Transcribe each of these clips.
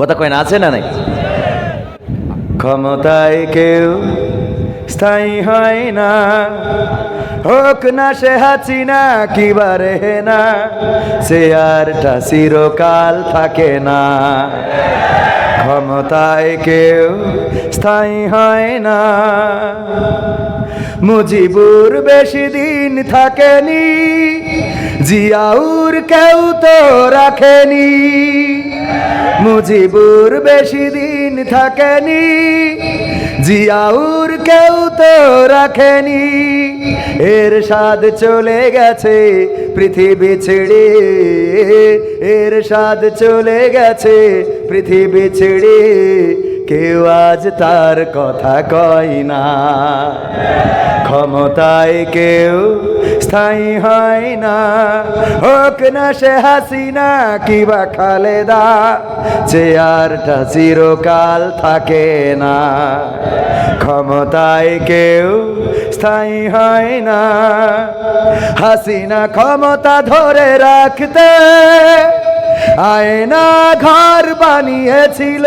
কথা কয় না আছে না নাই? ক্ষমতায় কেউ স্থায়ী হয় না। হোক না সে হাসিনা কিবারে না, সে আরটা চিরকাল থাকে না। ক্ষমতায় কেউ স্থায়ী হয় না। মুজিবুর বেশি দিন থাকেনি, জিয়াউর কেউ তো রাখেনি। মুজিবুর বেশি দিন থাকেনি, জিয়াউর কেউ তো রাখেনি। এর স্বাদ চলে গেছে পৃথিবী ছেড়ে এর স্বাদ চলে গেছে পৃথিবী ছেড়ে। কেউ আজ তার কথা কয় না। ক্ষমতায় কেউ স্থায়ী হয় না। হোক না সে হাসিনা কিবা খালেদা চেয়ারটা চিরকাল থাকে না। ক্ষমতায় কেউ স্থায়ী হয় না। হাসিনা ক্ষমতা ধরে রাখতে আয়না ঘর বানিয়েছিল।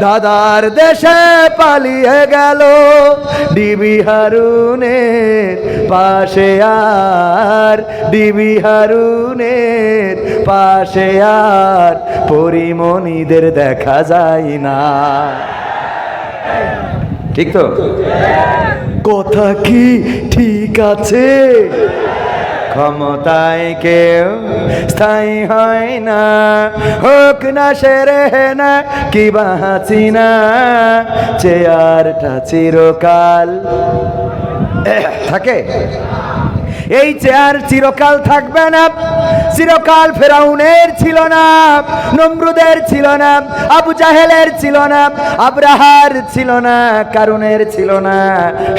দাদার দেশে পালিয়ে গেল ডিবি হারুনের পাশে আর, ডিবি হারুনের পাশে আর, পরিমণিদের দেখা যায় না। ঠিক তো? কথা কি ঠিক আছে? ক্ষমতায় কেউ স্থায়ী হয় না। হোক না সেরে না, কি বাঁচি না। চেয়ারটা চিরকাল থাকে। এই চেয়ার চিরকাল থাকবে না। চিরকাল ফেরাউনের ছিল না, নমরুদের ছিল না, আবু জাহেলের ছিল না, আব্রাহার ছিল না, কারুনের ছিল না।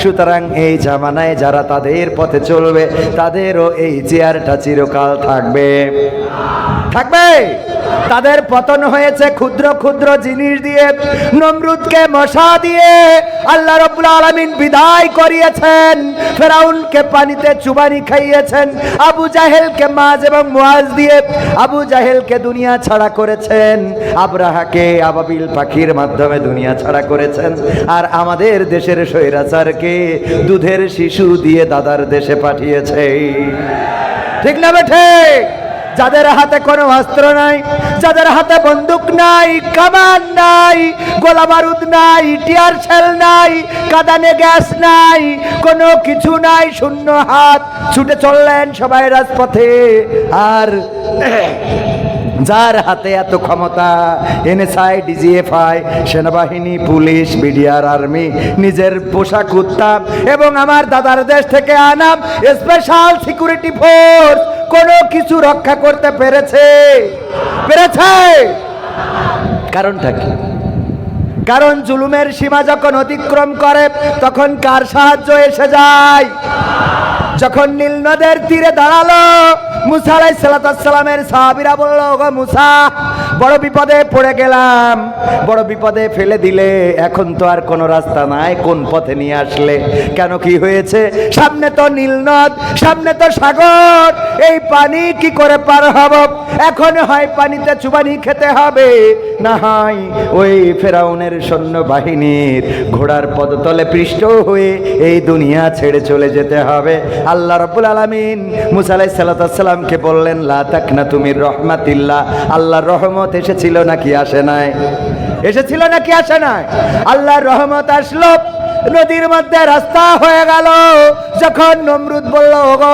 সুতরাং এই জামানায় যারা তাদের পথে চলবে, তাদেরও এই চেয়ারটা চিরকাল থাকবে। থাকবে? তাদের পতন হয়েছে ক্ষুদ্র ক্ষুদ্র জিনিস দিয়ে, নমরুদকে মশা দিয়ে। আল্লাহ রব্বুল আলামিন বিদায় করিয়েছেন। ফেরাউনকে পানিতে চুবানি খাইয়েছেন। আবু জাহেলকে মাজ এবং মাজ দিয়ে আবু জাহেলকে দুনিয়া ছাড়া করেছেন। আবরাহাকে আবাবিল পাখির মাধ্যমে দুনিয়া ছাড়া করেছেন। আর আমাদের দেশের স্বৈরাচারকে দুধের শিশু দিয়ে দাদার দেশে পাঠিয়েছে। ঠিক না বেঠে যাদের হাতে কোনো অস্ত্র নাই, যাদের হাতে বন্দুক নাই, কামান নাই, গোলা বারুদ নাই, টিয়ার শেল নাই, কাদানে গ্যাস নাই, কোনো কিছু নাই, শূন্য হাত, ছুটে চললেন সবাই রাজপথে। আর যার হাতে এত ক্ষমতা? এনএসআই, ডিজিএফআই, সেনাবাহিনী, পুলিশ, বিডিআর, আর্মি, নিজের পোশাক উত্তাপ এবং আমার দাদার দেশ থেকে আনাম স্পেশাল সিকিউরিটি ফোর্স কোনো কিছু রক্ষা করতে পেরেছে? পেরেছে? কারণটা কি? কারণ জুলুমের সীমা যখন অতিক্রম করে, তখন কার সাহায্য এসে যায়? যখন নীল নদের তীরে দাঁড়াল মুসা আলাই সালামের সাহাবিরা বলল ওগো মুসা বড় বিপদে পড়ে গেলাম। বড় বিপদে ফেলে দিলে এখন তো আর কোনো রাস্তা নাই, কোন পথে নিয়ে আসলে? কেন কি হয়েছে? সামনে তো নীল নদ সামনে তো সাগর, এই পানি কি করে পার হব? এখন হয় পানিতে চুবানি খেতে হবে। না হয় ওই ফেরাউনের সৈন্য বাহিনীর ঘোড়ার পদতলে পৃষ্ঠ হয়ে এই দুনিয়া ছেড়ে চলে যেতে হবে। আল্লাহ রব্বুল আলামিন মুসা আলাইহিস সালামকে বললেন, লা তাকনা তুমি রহমাতিল্লাহ। আল্লাহর রহমত এসেছিল নাকি আসে নাই? এসেছিল নাকি আসে নাই? আল্লাহর রহমত আসলো, নদীর মধ্যে রাস্তা হয়ে গেল। যখন নমরুদ বলল, ওগো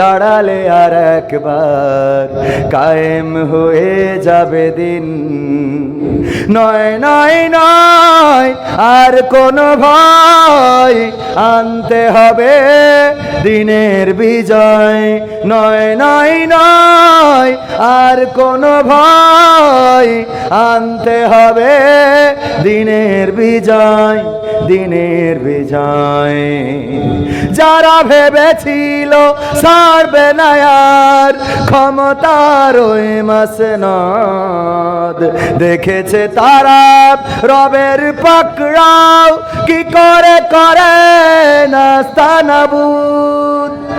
দাঁড়ালে আর একবার কায়েম হয়ে যাবে দিন। নয় নয় নয়, আর কোনো ভয় আনতে হবে দিনের বিজয়। নয় নয় নয়, আর কোনো ভয় আনতে হবে দিনের বিজয় দিনের বিজয়। যারা ভেবেছিল সারবে না আর ক্ষমতার ওই মাসে নদ। দেখেছে তারা রবের পাকড়াও, কি করে করে নাস্তানাবুদ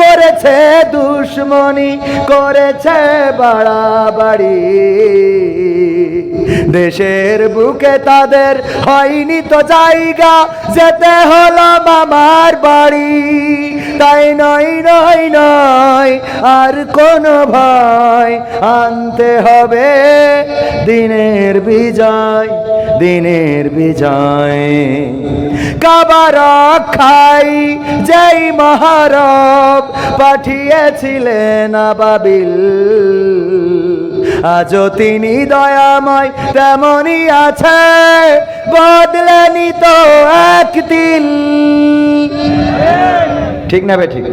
করেছে দুশ্মনী, করেছে বাড়াবাড়ি। দেশের বুকে তাদের হয়নি তো জায়গা, যেতে হলো মামার বাড়ি। তাই নয় নয় নয়, আর কোনো ভয় আনতে হবে। দিনের বিজয় দিনের বিজয়। কাবার খাই যেই মহারব পাঠিয়েছিলেন আবাবিল। আজও তিনি দয়াময় তেমনই আছে, বদলেনি তো একদিন। ঠিক না ঠিক?